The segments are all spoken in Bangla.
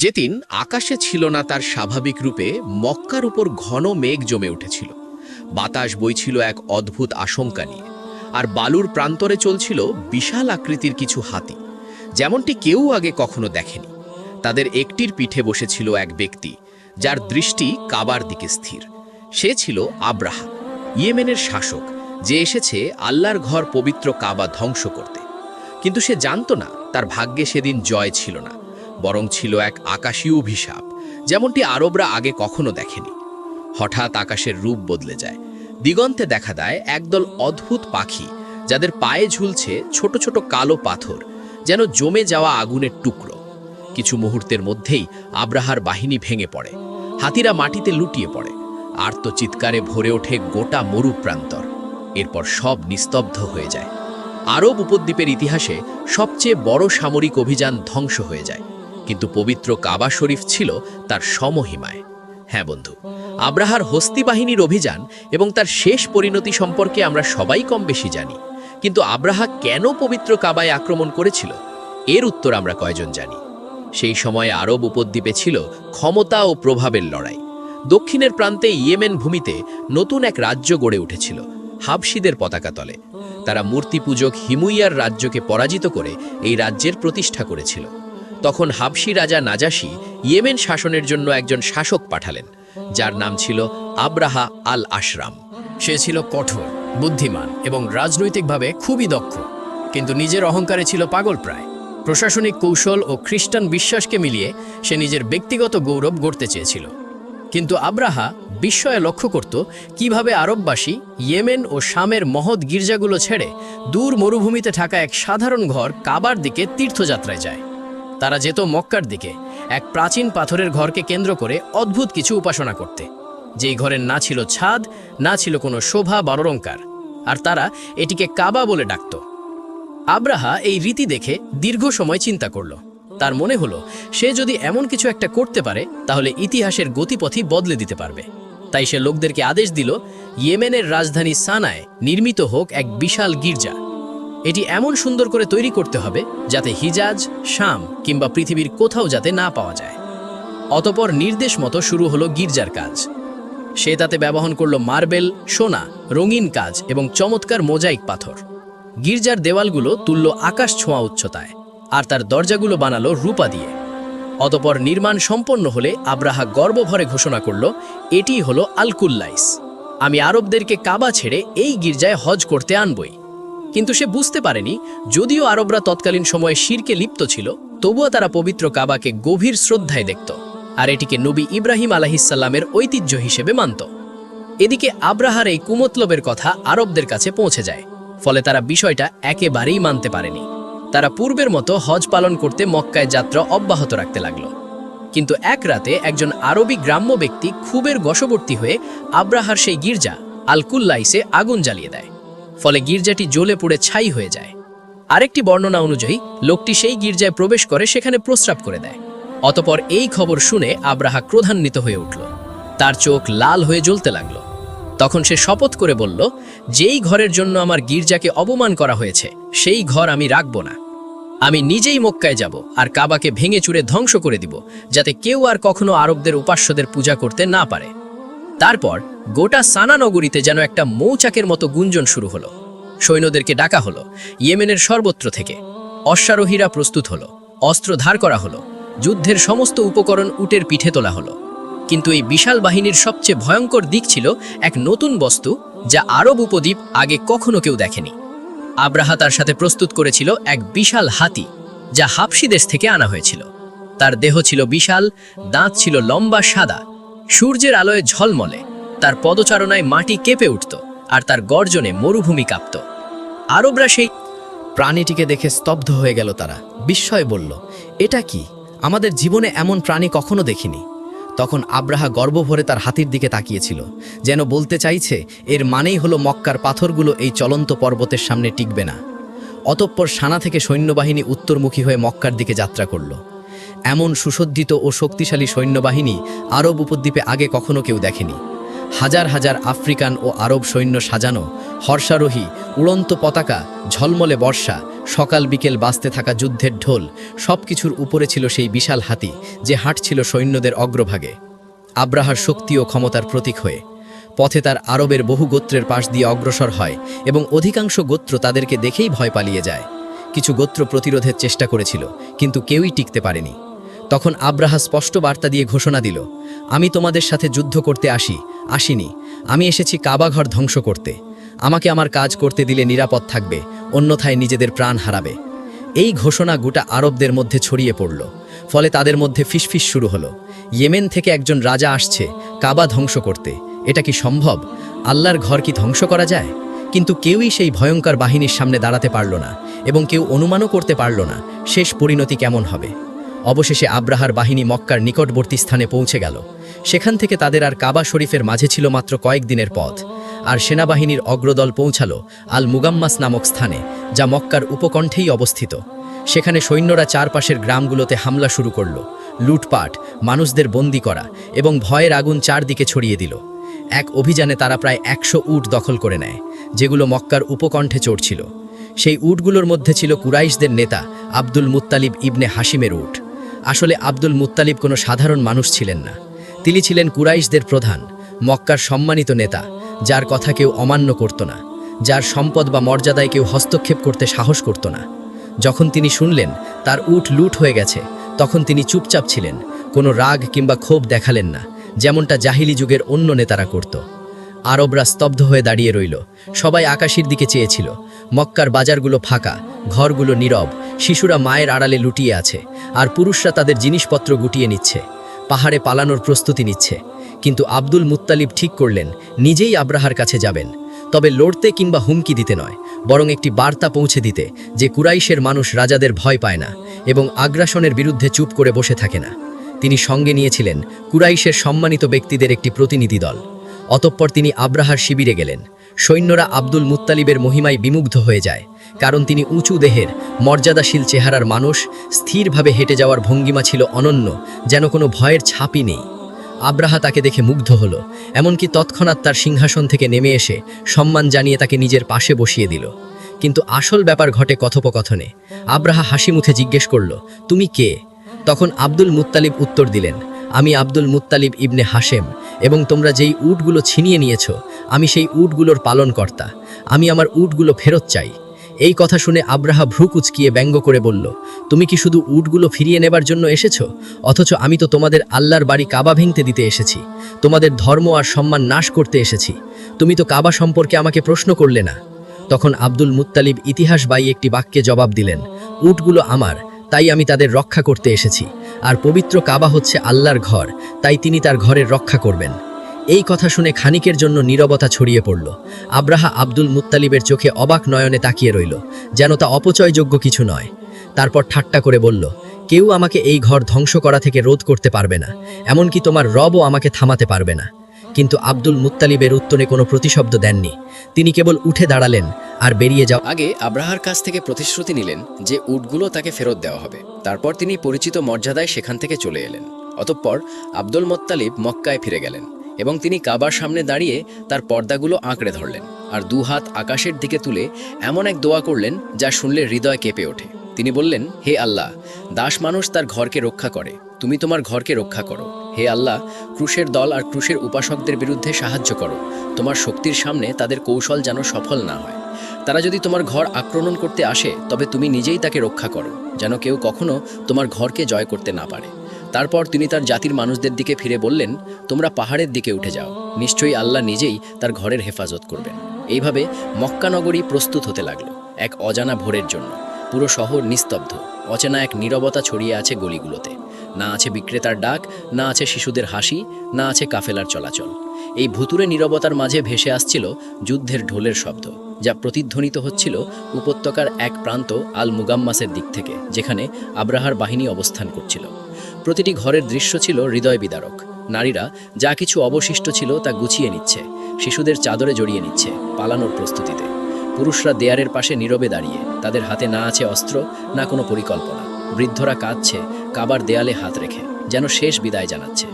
যেদিন আকাশে ছিল না তার স্বাভাবিক রূপে, মক্কার উপর ঘন মেঘ জমে উঠেছিল। বাতাস বইছিল এক অদ্ভুত আশঙ্কা নিয়ে, আর বালুর প্রান্তরে চলছিল বিশাল আকৃতির কিছু হাতি, যেমনটি কেউ আগে কখনো দেখেনি। তাদের একটির পিঠে বসেছিল এক ব্যক্তি, যার দৃষ্টি কাবার দিকে স্থির। সে ছিল আব্রাহা ইয়েমেনের শাসক, যে এসেছে আল্লাহর ঘর পবিত্র কাবা ধ্বংস করতে। কিন্তু সে জানত না, তার ভাগ্যে সেদিন জয় ছিল না। বরং ছিল এক আকাশীয় অভিশাপ, যেমনটি আরবরা আগে কখনো দেখেনি। হঠাৎ আকাশের রূপ বদলে যায়। দিগন্তে দেখা দেয় একদল অদ্ভুত পাখি, যাদের পায়ে ঝুলছে ছোট ছোট কালো পাথর, যেন জমে যাওয়া আগুনের টুকরো। কিছু মুহূর্তের মধ্যেই আব্রাহার বাহিনী ভেঙে পড়ে, হাতিরা মাটিতে লুটিয়ে পড়ে, আর্ত চিৎকারে ভরে ওঠে গোটা মরু প্রান্তর এরপর সব নিস্তব্ধ হয়ে যায়। আরব উপদ্বীপের ইতিহাসে সবচেয়ে বড় সামরিক অভিযান ধ্বংস হয়ে যায়। কিন্তু পবিত্র কাবা শরীফ ছিল তার সমহিমায়। হ্যাঁ বন্ধু, আব্রাহার হস্তি বাহিনীর অভিযান এবং তার শেষ পরিণতি সম্পর্কে আমরা সবাই কম বেশি জানি। কিন্তু আব্রাহা কেন পবিত্র কাবায় আক্রমণ করেছিল? এর উত্তর আমরা কয়জন জানি? সেই সময়ে আরব উপদ্বীপে ছিল ক্ষমতা ও প্রভাবের লড়াই। দক্ষিণের প্রান্তে ইয়েমেন ভূমিতে নতুন এক রাজ্য গড়ে উঠেছিল, হাবশিদের পতাকা তলে। তারা মূর্তি পূজক হিমুইয়ার রাজ্যকে পরাজিত করে এই রাজ্যের প্রতিষ্ঠা করেছিল। তখন হাবসি রাজা নাজাসি ইয়েমেন শাসনের জন্য একজন শাসক পাঠালেন, যার নাম ছিল আব্রাহা আল আশরাম সে ছিল কঠোর, বুদ্ধিমান এবং রাজনৈতিকভাবে খুবই দক্ষ, কিন্তু নিজের অহংকারে ছিল পাগল প্রায়। প্রশাসনিক কৌশল ও খ্রিস্টান বিশ্বাসকে মিলিয়ে সে নিজের ব্যক্তিগত গৌরব গড়তে চেয়েছিল। কিন্তু আব্রাহা বিস্ময়ে লক্ষ্য করত কীভাবে আরববাসী ইয়েমেন ও শামের মহৎ গির্জাগুলো ছেড়ে দূর মরুভূমিতে থাকা এক সাধারণ ঘর কাবার দিকে তীর্থযাত্রায় যায়। তারা যেত মক্কার দিকে, এক প্রাচীন পাথরের ঘরকে কেন্দ্র করে অদ্ভুত কিছু উপাসনা করতে। যেই ঘরের না ছিল ছাদ, না ছিল কোনো শোভা বা আর তারা এটিকে কাবা বলে ডাকত। আব্রাহা এই রীতি দেখে দীর্ঘ সময় চিন্তা করল। তার মনে হলো, সে যদি এমন কিছু একটা করতে পারে, তাহলে ইতিহাসের গতিপথই বদলে দিতে পারবে। তাই সে লোকদেরকে আদেশ দিল, ইয়েমেনের রাজধানী সানায় নির্মিত হোক এক বিশাল গির্জা। এটি এমন সুন্দর করে তৈরি করতে হবে যাতে হিজাজ, শাম কিংবা পৃথিবীর কোথাও যাতে না পাওয়া যায়। অতপর নির্দেশ মতো শুরু হলো গির্জার কাজ। সে তাতে ব্যবহার করল মার্বেল, সোনা, রঙিন কাজ এবং চমৎকার মোজাইক পাথর। গির্জার দেওয়ালগুলো তুলল আকাশ ছোঁয়া উচ্চতায়, আর তার দরজাগুলো বানালো রূপা দিয়ে। অতপর নির্মাণ সম্পন্ন হলে আব্রাহা গর্বভরে ঘোষণা করল, এটিই হলো আলকুল্লাইস। আমি আরবদেরকে কাবা ছেড়ে এই গির্জায় হজ করতে আনবই। কিন্তু সে বুঝতে পারেনি, যদিও আরবরা তৎকালীন সময়ে শিরকে লিপ্ত ছিল, তবুও তারা পবিত্র কাবাকে গভীর শ্রদ্ধায় দেখত, আর এটিকে নবী ইব্রাহিম আলাহিসাল্লামের ঐতিহ্য হিসেবে মানত। এদিকে আব্রাহার এই কুমতলবের কথা আরবদের কাছে পৌঁছে যায়, ফলে তারা বিষয়টা একেবারেই মানতে পারেনি। তারা পূর্বের মতো হজ পালন করতে মক্কায় যাত্রা অব্যাহত রাখতে লাগল। কিন্তু এক রাতে একজন আরবি গ্রাম্য ব্যক্তি খুবের বশবর্তী হয়ে আব্রাহার সেই গির্জা আলকুল্লাইসে আগুন জ্বালিয়ে দেয়। ফলে গির্জাটি জ্বলে পুড়ে ছাই হয়ে যায়। আরেকটি বর্ণনা অনুযায়ী, লোকটি সেই গির্জায় প্রবেশ করে সেখানে প্রস্রাব করে দেয়। অতপর এই খবর শুনে আব্রাহা ক্রোধান্বিত হয়ে উঠল। তার চোখ লাল হয়ে জ্বলতে লাগল। তখন সে শপথ করে বলল, যেই ঘরের জন্য আমার গির্জাকে অবমান করা হয়েছে, সেই ঘর আমি রাখব না। আমি নিজেই মক্কায় যাব আর কাবাকে ভেঙে চুরে ধ্বংস করে দিব, যাতে কেউ আর কখনো আরবদের উপাস্যদের পূজা করতে না পারে। তারপর গোটা সানা নগরীতে যেন একটা মৌচাকের মতো গুঞ্জন শুরু হলো। সৈন্যদেরকে ডাকা হলো, ইয়েমেনের সর্বত্র থেকে। অশ্বারোহীরা প্রস্তুত হলো, অস্ত্র ধার করা হলো, যুদ্ধের সমস্ত উপকরণ উটের পিঠে তোলা হলো। কিন্তু এই বিশাল বাহিনীর সবচেয়ে ভয়ঙ্কর দিক ছিল এক নতুন বস্তু যা আরব উপদ্বীপ আগে কখনো কেউ দেখেনি। আব্রাহা তার সাথে প্রস্তুত করেছিল এক বিশাল হাতি, যা হাবসি দেশ থেকে আনা হয়েছিল। তার দেহ ছিল বিশাল, দাঁত ছিল লম্বা সাদা, সূর্যের আলোয় ঝলমলে। তার পদচারণায় মাটি কেঁপে উঠত আর তার গর্জনে মরুভূমি কাঁপত। আরবরা সেই প্রাণীটিকে দেখে স্তব্ধ হয়ে গেল তারা। বিস্ময় বলল, এটা কি? আমাদের জীবনে এমন প্রাণী কখনো দেখিনি। তখন আব্রাহা গর্ব ভরে তার হাতির দিকে তাকিয়েছিল, যেন বলতে চাইছে, এর মানেই হলো মক্কার পাথরগুলো এই চলন্ত পর্বতের সামনে টিকবে না। অতঃপর সানা থেকে সৈন্যবাহিনী উত্তরমুখী হয়ে মক্কার দিকে যাত্রা করল। এমন সুসজ্জিত ও শক্তিশালী সৈন্যবাহিনী আরব উপদ্বীপে আগে কখনো কেউ দেখেনি। হাজার হাজার আফ্রিকান ও আরব সৈন্য সাজানো, হর্ষারোহী, উড়ন্ত পতাকা, ঝলমলে বর্ষা, সকাল বিকেল বাঁচতে থাকা যুদ্ধের ঢোল সব কিছুর উপরে ছিল সেই বিশাল হাতি যে হাঁটছিল সৈন্যদের অগ্রভাগে। আব্রাহার শক্তি ও ক্ষমতার প্রতীক হয়ে, পথে তার আরবের বহু গোত্রের পাশ দিয়ে অগ্রসর হয় এবং অধিকাংশ গোত্র তাদেরকে দেখেই ভয় পালিয়ে যায়। কিছু গোত্র প্রতিরোধের চেষ্টা করেছিল, কিন্তু কেউই টিকতে পারেনি। তখন আব্রাহা স্পষ্ট বার্তা দিয়ে ঘোষণা দিল, আমি তোমাদের সাথে যুদ্ধ করতে আসি আসিনি। আমি এসেছি কাবাঘর ধ্বংস করতে। আমাকে আমার কাজ করতে দিলে নিরাপদ থাকবে, অন্যথায় নিজেদের প্রাণ হারাবে। এই ঘোষণা গোটা আরবদের মধ্যে ছড়িয়ে পড়ল, ফলে তাদের মধ্যে ফিসফিস শুরু হলো। ইয়েমেন থেকে একজন রাজা আসছে, কাবা ধ্বংস করতে। এটা কি সম্ভব? আল্লাহর ঘর কি ধ্বংস করা যায়? কিন্তু কেউই সেই ভয়ঙ্কর বাহিনীর সামনে দাঁড়াতে পারল না, এবং কেউ অনুমানও করতে পারল না শেষ পরিণতি কেমন হবে। অবশেষে আব্রাহার বাহিনী মক্কার নিকটবর্তী স্থানে পৌঁছে গেল। সেখান থেকে তাদের আর কাবা শরীফের মাঝে ছিল মাত্র কয়েকদিনের পথ। আর সেনাবাহিনীর অগ্রদল পৌঁছাল আল মুগাম্মাস নামক স্থানে, যা মক্কার উপকণ্ঠেই অবস্থিত। সেখানে সৈন্যরা চারপাশের গ্রামগুলোতে হামলা শুরু করল, লুটপাট, মানুষদের বন্দি করা এবং ভয়ের আগুন চারদিকে ছড়িয়ে দিল। এক অভিযানে তারা প্রায় একশো উট দখল করে নেয়, যেগুলো মক্কার উপকণ্ঠে চড়ছিল। সেই উটগুলোর মধ্যে ছিল কুরাইশদের নেতা আব্দুল মুত্তালিব ইবনে হাসিমের উট। আসলে আব্দুল মুত্তালিব কোনো সাধারণ মানুষ ছিলেন না। তিনি ছিলেন কুরাইশদের প্রধান, মক্কার সম্মানিত নেতা, যার কথা কেউ অমান্য করত না, যার সম্পদ বা মর্যাদায় কেউ হস্তক্ষেপ করতে সাহস করত না। যখন তিনি শুনলেন তার উঠ লুট হয়ে গেছে, তখন তিনি চুপচাপ ছিলেন, কোনো রাগ কিংবা ক্ষোভ দেখালেন না, যেমনটা জাহিলি যুগের অন্য নেতারা করত। আরবরা স্তব্ধ হয়ে দাঁড়িয়ে রইল, সবাই আকাশের দিকে চেয়েছিল, মক্কার বাজারগুলো ফাঁকা, ঘরগুলো নীরব, শিশুরা মায়ের আড়ালে লুটিয়ে আছে, আর পুরুষরা তাদের জিনিসপত্র গুটিয়ে নিচ্ছে। পাহাড়ে পালানোর প্রস্তুতি নিচ্ছে। কিন্তু আব্দুল মুত্তালিব ঠিক করলেন, নিজেই আব্রাহার কাছে যাবেন। তবে লড়তে কিংবা হুমকি দিতে নয়, বরং একটি বার্তা পৌঁছে দিতে, যে কুরাইশের মানুষ রাজাদের ভয় পায় না এবং আগ্রাসনের বিরুদ্ধে চুপ করে বসে থাকে না। তিনি সঙ্গে নিয়েছিলেন কুরাইশের সম্মানিত ব্যক্তিদের একটি প্রতিনিধি দল। অতঃপর তিনি আব্রাহার শিবিরে গেলেন। সৈন্যরা আব্দুল মুত্তালিবের মহিমায় বিমুগ্ধ হয়ে যায়, কারণ তিনি উঁচু দেহের, মর্যাদাশীল চেহারার মানুষ, স্থিরভাবে হেঁটে যাওয়ার ভঙ্গিমা ছিল অনন্য, যেন কোনো ভয়ের ছাপই নেই। আব্রাহা তাকে দেখে মুগ্ধ হল, এমনকি তৎক্ষণাৎ তার সিংহাসন থেকে নেমে এসে সম্মান জানিয়ে তাকে নিজের পাশে বসিয়ে দিল। কিন্তু আসল ব্যাপার ঘটে কথোপকথনে। আব্রাহা হাসি মুখে জিজ্ঞেস করল, তুমি কে? তখন আব্দুল মুত্তালিব উত্তর দিলেন আমি আব্দুল মুত্তালিব ইবনে হাশেম, এবং তোমরা যেই উটগুলো ছিনিয়ে নিয়েছ, আমি সেই উটগুলোর পালনকর্তা। আমি আমার উটগুলো ফেরত চাই। এই কথা শুনে আব্রাহা ভ্রু কুচকিয়ে ব্যঙ্গ করে বলল, তুমি কি শুধু উটগুলো ফিরিয়ে নেবার জন্য এসেছ? অথচ আমি তো তোমাদের আল্লাহর বাড়ি কাবা ভেঙতে দিতে এসেছি। তোমাদের ধর্ম আর সম্মান নাশ করতে এসেছি। তুমি তো কাবা সম্পর্কে আমাকে প্রশ্ন করলে না। তখন আব্দুল মুত্তালিব ইতিহাস বাই একটি বাক্যে জবাব দিলেন, উটগুলো আমার তাই আমি তাদের রক্ষা করতে এসেছি। আর পবিত্র কাবা হচ্ছে আল্লাহর ঘর, তাই তিনি তার ঘরের রক্ষা করবেন। এই কথা শুনে খানিকের জন্য নীরবতা ছড়িয়ে পড়ল। আব্রাহা আব্দুল মুত্তালিবের চোখে অবাক নয়নে তাকিয়ে রইল, যেন তা অপচয়যোগ্য কিছু নয়। তারপর ঠাট্টা করে বলল, কেউ আমাকে এই ঘর ধ্বংস করা থেকে রোধ করতে পারবে না, এমনকি তোমার রবও আমাকে থামাতে পারবে না। কিন্তু আব্দুল মুত্তালিবের উত্তরে কোনো প্রতিশব্দ দেননি। তিনি কেবল উঠে দাঁড়ালেন আর বেরিয়ে যাও আগে আব্রাহার কাছ থেকে প্রতিশ্রুতি নিলেন যে উটগুলো তাকে ফেরত দেওয়া হবে। তারপর তিনি পরিচিত মর্যাদায় সেখান থেকে চলে এলেন। অতঃপর আব্দুল মোত্তালিব মক্কায় ফিরে গেলেন এবং তিনি কাবার সামনে দাঁড়িয়ে তার পর্দাগুলো আঁকড়ে ধরলেন আর দু হাত আকাশের দিকে তুলে এমন এক দোয়া করলেন যা শুনলে হৃদয় কেঁপে ওঠে। তিনি বললেন, হে আল্লাহ, দাস মানুষ তার ঘরকে রক্ষা করে। তুমি তোমার ঘরকে রক্ষা করো। হে আল্লাহ, ক্রুশের দল আর ক্রুশের উপাসকদের বিরুদ্ধে সাহায্য করো। তোমার শক্তির সামনে তাদের কৌশল যেন সফল না হয়। তারা যদি তোমার ঘর আক্রমণ করতে আসে, তবে তুমি নিজেই তাকে রক্ষা করো, যেন কেউ কখনো তোমার ঘরকে জয় করতে না পারে। তারপর তিনি তার জাতির মানুষদের দিকে ফিরে বললেন, তোমরা পাহাড়ের দিকে উঠে যাও। নিশ্চয়ই আল্লাহ নিজেই তার ঘরের হেফাজত করবেন। এইভাবে মক্কানগরী প্রস্তুত হতে লাগল, এক অজানা ভোরের জন্য। পুরো শহর নিস্তব্ধ, অচেনা এক নীরবতা ছড়িয়ে আছে গলিগুলোতে। না আছে বিক্রেতার ডাক, না আছে শিশুদের হাসি, না আছে কাফেলার চলাচল। এই ভুতুরে নীরবতার মাঝে ভেসে আসছিল যুদ্ধের ঢোলের শব্দ, যা প্রতিধ্বনিত হচ্ছিল উপত্যকার এক প্রান্ত আল মুগাম্মাসের দিক থেকে, যেখানে আব্রাহার বাহিনী অবস্থান করছিল। প্রতিটি ঘরের দৃশ্য ছিল হৃদয় বিদারক। নারীরা যা কিছু অবশিষ্ট ছিল তা গুছিয়ে নিচ্ছে, শিশুদের চাদরে জড়িয়ে নিচ্ছে, পালানোর প্রস্তুতিতে। পুরুষরা দেয়ারের পাশে নীরবে দাঁড়িয়ে, তাদের হাতে না আছে অস্ত্র, না কোনো পরিকল্পনা। বৃদ্ধরা কাঁদছে কাবার দেয়ালে হাত রেখে, যেন শেষ বিদায় জানাচ্ছে।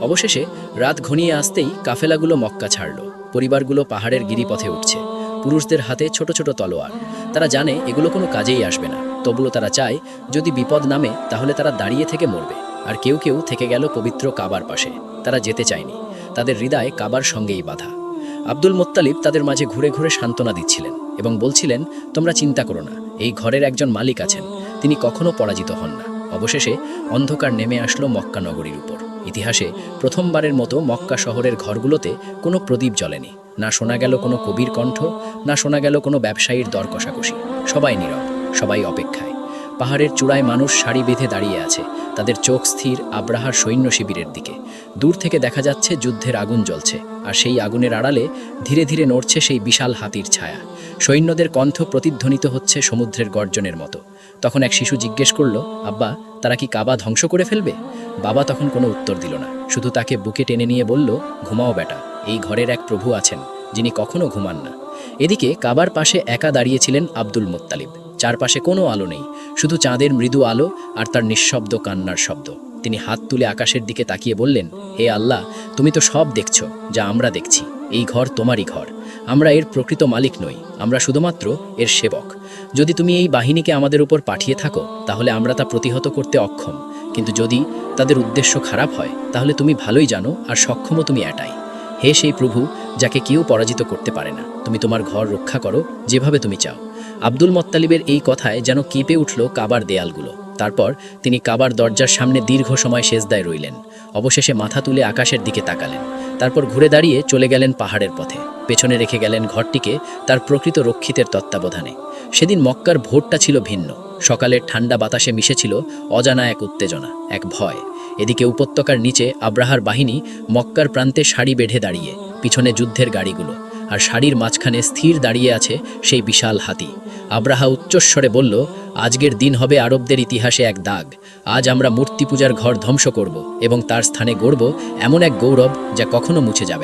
অবশেষে রাত ঘনিয়ে আসতেই কাফেলাগুলো মক্কা ছাড়ল। পরিবারগুলো পাহাড়ের গিরিপথে উঠছে। পুরুষদের হাতে ছোট ছোট তলোয়ার। তারা জানে এগুলো কোনো কাজেই আসবে না। তবুও তারা চায়, যদি বিপদ নামে, তাহলে তারা দাঁড়িয়ে থেকে মরবে। আর কেউ কেউ থেকে গেল পবিত্র কাবার পাশে। তারা যেতে চায়নি। তাদের হৃদয় কাবার সঙ্গেই বাধা। আব্দুল মোত্তালিব তাদের মাঝে ঘুরে ঘুরে সান্ত্বনা দিচ্ছিলেন এবং বলছিলেন, তোমরা চিন্তা করো না। এই ঘরের একজন মালিক আছেন। তিনি কখনো পরাজিত হন না। অবশেষে অন্ধকার নেমে আসলো মক্কা নগরীর উপর। ইতিহাসে প্রথমবারের মতো মক্কা শহরের ঘরগুলোতে কোনো প্রদীপ জ্বলেনি। না শোনা গেল কোনো কবির কণ্ঠ, না শোনা গেল কোনো ব্যবসায়ীর দর কষাকষি সবাই নীরব, সবাই অপেক্ষায়। পাহাড়ের চূড়ায় মানুষ সারি বেঁধে দাঁড়িয়ে আছে। তাদের চোখ স্থির আব্রাহার সৈন্য শিবিরের দিকে। দূর থেকে দেখা যাচ্ছে যুদ্ধের আগুন জ্বলছে, আর সেই আগুনের আড়ালে ধীরে ধীরে নড়ছে সেই বিশাল হাতির ছায়া। সৈন্যদের কণ্ঠ প্রতিধ্বনিত হচ্ছে সমুদ্রের গর্জনের মতো। তখন এক শিশু জিজ্ঞেস করল, আব্বা, তারা কি কাবা ধ্বংস করে ফেলবে? বাবা তখন কোনো উত্তর দিল না। শুধু তাকে বুকে টেনে নিয়ে বলল, ঘুমাও বেটা, এই ঘরের এক প্রভু আছেন, যিনি কখনো ঘুমান না। এদিকে কাবার পাশে একা দাঁড়িয়েছিলেন আব্দুল মোত্তালিব। চারপাশে কোনো আলো নেই, শুধু চাঁদের মৃদু আলো আর তার নিঃশব্দ কান্নার শব্দ। তিনি হাত তুলে আকাশের দিকে তাকিয়ে বললেন, হে আল্লাহ, তুমি তো সব দেখছ, যা আমরা দেখছি। এই ঘর তোমারই ঘর। আমরা এর প্রকৃত মালিক নই, আমরা শুধুমাত্র এর সেবক। যদি তুমি এই বাহিনীকে আমাদের উপর পাঠিয়ে থাকো, তাহলে আমরা তা প্রতিহত করতে অক্ষম। কিন্তু যদি তাদের উদ্দেশ্য খারাপ হয়, তাহলে তুমি ভালোই জানো আর সক্ষমও তুমি এটাই। হে সেই প্রভু, যাকে কেউ পরাজিত করতে পারে না। তুমি তোমার ঘর রক্ষা করো, যেভাবে তুমি চাও। আব্দুল মোত্তালিবের এই কথায় যেন কেঁপে উঠল কাবার দেয়ালগুলো। তারপর তিনি কাবার দরজার সামনে দীর্ঘ সময় সেজদায় রইলেন। অবশেষে মাথা তুলে আকাশের দিকে তাকালেন। তারপর ঘুরে দাঁড়িয়ে চলে গেলেন পাহাড়ের পথে। পেছনে রেখে গেলেন ঘরটিকে তার প্রকৃত রক্ষিতের তত্ত্বাবধানে। সেদিন মক্কার ভোরটা ছিল ভিন্ন। সকালের ঠান্ডা বাতাসে মিশেছিল অজানা এক উত্তেজনা, এক ভয়। এদিকে উপত্যকার নিচে আব্রাহার বাহিনী মক্কার প্রান্তে সারি বেঁধে দাঁড়িয়ে, পিছনে যুদ্ধের গাড়িগুলো। আর শাড়ির মাঝখানে স্থির দাঁড়িয়ে আছে সেই বিশাল হাতি। আব্রাহা উচ্চস্বরে বলল, আজকের দিন হবে আরবদের ইতিহাসে এক দাগ। আজ আমরা মূর্তি পূজার ঘর ধ্বংস করব এবং তার স্থানে গড়ব এমন এক গৌরব যা কখনো মুছে যাবে